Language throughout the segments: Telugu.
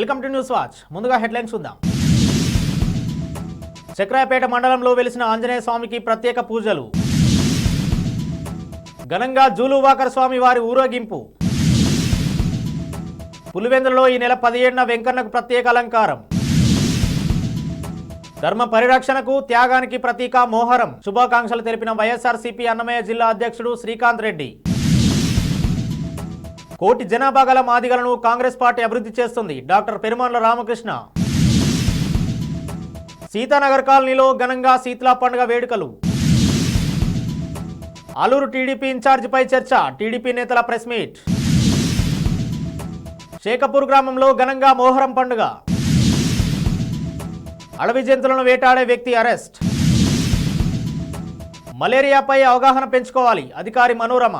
Welcome to news watch. ముందుగా హెడ్లైన్స్ చూద్దాం చక్రాయపేట మండలంలో వెలిసిన ఆంజనేయ స్వామికి ప్రత్యేక పూజలు. ఘనంగా జూలువాకర్ స్వామి వారి ఊరేగింపు. పులివెందులలో ఈ నెల పదిహేడున వెంకన్నకు ప్రత్యేక అలంకారం. ధర్మ పరిరక్షణకు త్యాగానికి ప్రతీక మోహరం. శుభాకాంక్షలు తెలిపిన వైఎస్ఆర్సీపీ అన్నమయ్య జిల్లా అధ్యక్షుడు శ్రీకాంత్ రెడ్డి. కోటి జనాభా గల మాదిగలను కాంగ్రెస్ పార్టీ అభివృద్ధి చేస్తుంది. డాక్టర్ పెరుమాన్ల రామకృష్ణ. సీతానగర్ కాలనీలో ఘనంగా శీతలా పండుగ వేడుకలు. ఆలూరు టీడీపీ ఇన్ఛార్జిపై చర్చ టీడీపీ నేతల ప్రెస్ మీట్. షేకపూర్ గ్రామంలో ఘనంగా మోహరం పండుగ. అడవి జంతువులను వేటాడే వ్యక్తి అరెస్ట్. మలేరియాపై అవగాహన పెంచుకోవాలి. అధికారి మనోరమ.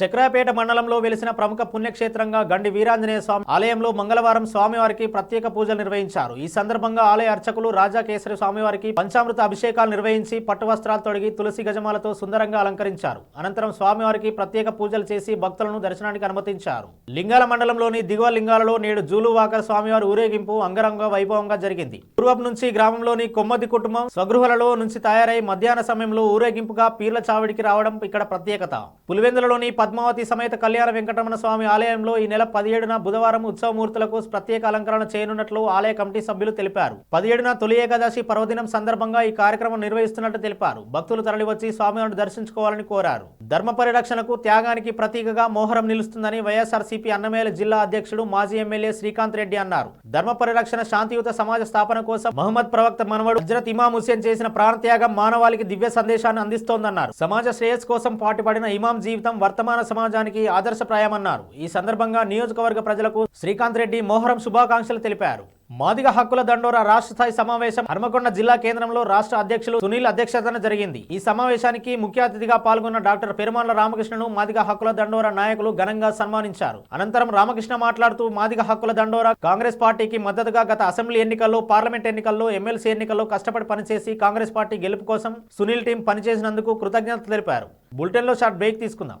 చక్రాపేట మండలంలో వెలిసిన ప్రముఖ పుణ్యక్షేత్రంగా గండి వీరాంజనేయ స్వామి ఆలయంలో మంగళవారం స్వామివారికి ప్రత్యేక పూజలు నిర్వహించారు. ఈ సందర్భంగా ఆలయ అర్చకులు రాజా కేసరి స్వామివారికి పంచామృత అభిషేకాలు నిర్వహించి పట్టు వస్త్రాలు తొడిగి తులసి గజమాలతో సుందరంగా అలంకరించారు. అనంతరం స్వామివారికి ప్రత్యేక పూజలు చేసి భక్తులను దర్శనానికి అనుమతించారు. లింగాల మండలంలోని దిగువ లింగాలలో నేడు జూలువాకర్ స్వామివారి ఊరేగింపు అంగరంగ వైభవంగా జరిగింది. పూర్వం నుంచి గ్రామంలోని కొమ్మది కుటుంబం స్వగృహలలో నుంచి తయారై మధ్యాహ్న సమయంలో ఊరేగింపుగా పీర్ల చావిడికి రావడం ఇక్కడ ప్రత్యేకత. పులివెందులలోని పద్మావతి సమేత కళ్యాణ వెంకటరమణ స్వామి ఆలయంలో ఈ నెల పదిహేడున బుధవారం ఉత్సవమూర్తులకు ప్రత్యేక అలంకరణ చేయనున్నట్లు ఆలయ కమిటీ సభ్యులు తెలిపారు. పదిహేడున తొలి ఏకాదశి పర్వదినం సందర్భంగా ఈ కార్యక్రమం నిర్వహిస్తున్నట్లు తెలిపారు. భక్తులు తరలివచ్చి స్వామివారిని దర్శించుకోవాలని కోరారు. ధర్మ పరిరక్షణకు త్యాగానికి ప్రతీకగా మోహరం నిలుస్తుందని వైఎస్ఆర్సీపీ అన్నమేల జిల్లా అధ్యక్షుడు మాజీ ఎమ్మెల్యే శ్రీకాంత్ రెడ్డి అన్నారు. ధర్మ పరిరక్షణ శాంతియుత సమాజ స్థాపన కోసం మహమ్మద్ ప్రవక్త మనవడు హజరత్ ఇమాం హుసేన్ చేసిన ప్రాణత్యాగం మానవాళికి దివ్య సందేశాన్ని అందిస్తోందన్నారు. సమాజ శ్రేయస్ కోసం పాటుపడిన ఇమాం జీవితం వర్తమాన సమాజానికి ఆదర్శప్రాయమన్నారు ఈ సందర్భంగా నియోజకవర్గ ప్రజలకు శ్రీకాంత్ రెడ్డి మోహరం శుభాకాంక్షలు తెలిపారు. మాదిగ హక్కుల దండోరా రాష్ట్ర స్థాయి సమావేశం హర్మకొండ జిల్లా కేంద్రంలో రాష్ట్ర అధ్యక్షులు సునీల్ అధ్యక్షతన జరిగింది. ఈ సమావేశానికి ముఖ్య అతిథిగా పాల్గొన్న డాక్టర్ పెరుమాళ్ళ రామకృష్ణను మాదిగ హక్కుల దండోరా నాయకులు ఘనంగా సన్మానించారు. అనంతరం రామకృష్ణ మాట్లాడుతూ మాదిగ హక్కుల దండోరా కాంగ్రెస్ పార్టీకి మద్దతుగా గత అసెంబ్లీ ఎన్నికల్లో పార్లమెంట్ ఎన్నికల్లో ఎమ్మెల్సీ ఎన్నికల్లో కష్టపడి పనిచేసి కాంగ్రెస్ పార్టీ గెలుపు కోసం సునీల్ టీం పనిచేసినందుకు కృతజ్ఞతలు తెలిపారు. బులెటిన్లో షార్ట్ బ్రేక్ తీసుకుందాం.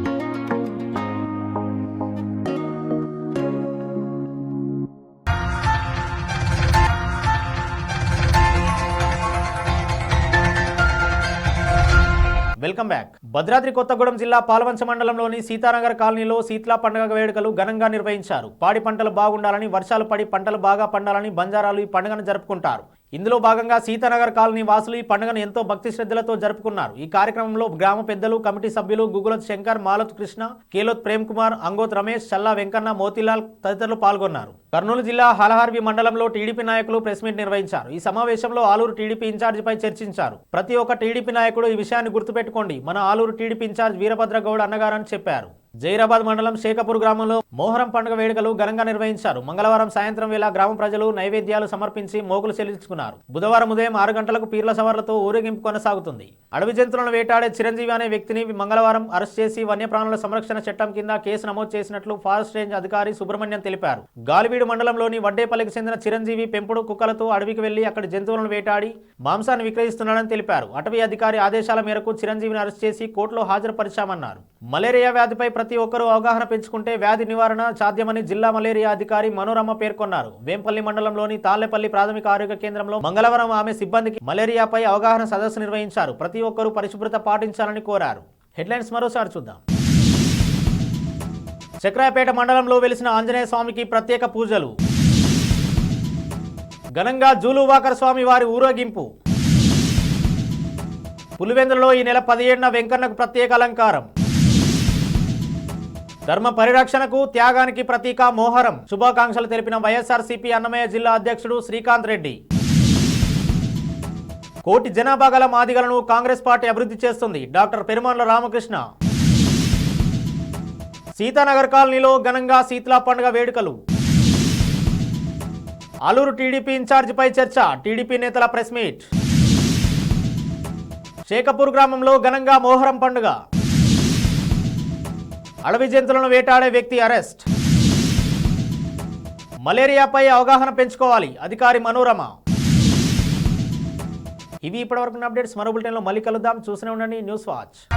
Welcome back. Bhadradri Kothagudem జిల్లా పాలవంచ మండలంలోని సీతానగర్ కాలనీలో శీతలా పండుగ వేడుకలు ఘనంగా నిర్వహించారు. పాడి పంటలు బాగుండాలని వర్షాలు పడి పంటలు బాగా పండాలని బంజారాలు ఈ పండుగను జరుపుకుంటారు. ఇందులో భాగంగా సీతానగర్ కాలనీ వాసులు ఈ పండుగను ఎంతో భక్తి శ్రద్ధలతో జరుపుకున్నారు. ఈ కార్యక్రమంలో గ్రామ పెద్దలు కమిటీ సభ్యులు గుగులత్ శంకర్ మాలత్ కృష్ణ కేలోత్ ప్రేమ్ కుమార్ అంగోత్ రమేష్ చల్లా వెంకన్న మోతీలాల్ తదితరులు పాల్గొన్నారు. కర్నూలు జిల్లా హలహార్వి మండలంలో టీడీపీ నాయకులు ప్రెస్ మీట్ నిర్వహించారు. ఈ సమావేశంలో ఆలూరు టీడీపీ ఇన్ఛార్జిపై చర్చించారు. ప్రతి ఒక్క టీడీపీ నాయకుడు ఈ విషయాన్ని గుర్తుపెట్టుకోండి. మన ఆలూరు టీడీపీ ఇన్ఛార్జ్ వీరభద్రగౌడ్ అన్నగారని చెప్పారు. జైరాబాద్ మండలం శేఖపూర్ గ్రామంలో మోహరం పండుగ వేడుకలు ఘనంగా నిర్వహించారు. మంగళవారం సాయంత్రం వేళ గ్రామ ప్రజలు నైవేద్యాలు సమర్పించి మోగులు చెల్లించుకున్నారు. బుధవారం ఉదయం ఆరు గంటలకు పీర్ల సవార్లతో ఊరేగింపు కొనసాగుతుంది. అడవి జంతువులను వేటాడే చిరంజీవి అనే వ్యక్తిని మంగళవారం అరెస్ట్ చేసి వన్యప్రాణుల సంరక్షణ చట్టం కింద కేసు నమోదు చేసినట్లు ఫారెస్ట్ రేంజ్ అధికారి సుబ్రహ్మణ్యం తెలిపారు. గాలివీడు మండలంలోని వడ్డేపల్లికి చెందిన చిరంజీవి పెంపుడు కుక్కలతో అడవికి వెళ్ళి అక్కడ జంతువులను వేటాడి మాంసాన్ని విక్రయిస్తున్నాడని తెలిపారు. అటవీ అధికారి ఆదేశాల మేరకు చిరంజీవిని అరెస్ట్ చేసి కోర్టులో హాజరుపరిచామన్నారు. మలేరియా వ్యాధిపై ప్రతి ఒక్కరూ అవగాహన పెంచుకుంటే వ్యాధి నివారణ సాధ్యమని జిల్లా మలేరియా అధికారి మనోరమ పేర్కొన్నారు. వేంపల్లి మండలంలోని తాళ్ళపల్లి ప్రాథమిక ఆరోగ్య కేంద్రంలో మంగళవారం ఆమె సిబ్బందికి మలేరియాపై అవగాహన సదస్సు నిర్వహించారు. ప్రతి ఒక్కరూ పరిశుభ్రత పాటించాలని కోరారు. హెడ్లైన్స్ మరోసారి చూద్దాం. చక్రాయపేట మండలంలో వెలిసిన ఆంజనేయ స్వామికి ప్రత్యేక పూజలు. ఘనంగా జూలువాకర్ స్వామి వారి ఊరేగింపు. పులివెందులలో ఈ నెల పదిహేడున వెంకన్నకు ప్రత్యేక అలంకారం. ధర్మ పరిరక్షణకు త్యాగానికి ప్రతీక మోహరం. శుభాకాంక్షలు తెలిపిన వైఎస్ఆర్సీపీ అన్నమయ్య జిల్లా అధ్యక్షుడు శ్రీకాంత్ రెడ్డి. కోటి జనాభా గల మాదిగలను కాంగ్రెస్ పార్టీ అభివృద్ధి చేస్తుంది. డాక్టర్ పెరుమాన్ల రామకృష్ణ. సీతానగర్ కాలనీలో ఘనంగా శీతలా పండుగ వేడుకలు. ఆలూరు టీడీపీ ఇన్ఛార్జిపై చర్చ. టీడీపీ నేతల ప్రెస్ మీట్. శేఖపూర్ గ్రామంలో ఘనంగా మోహరం పండుగ. అడవి జంతువులను వేటాడే వ్యక్తి అరెస్ట్. మలేరియాపై అవగాహన పెంచుకోవాలి అధికారి మనోరమ. ఇవి ఇప్పటివరకు అప్డేట్స్. మరో బులెటిన్లో మళ్ళీ కలుద్దాం. చూస్తూనే ఉండండి. News watch.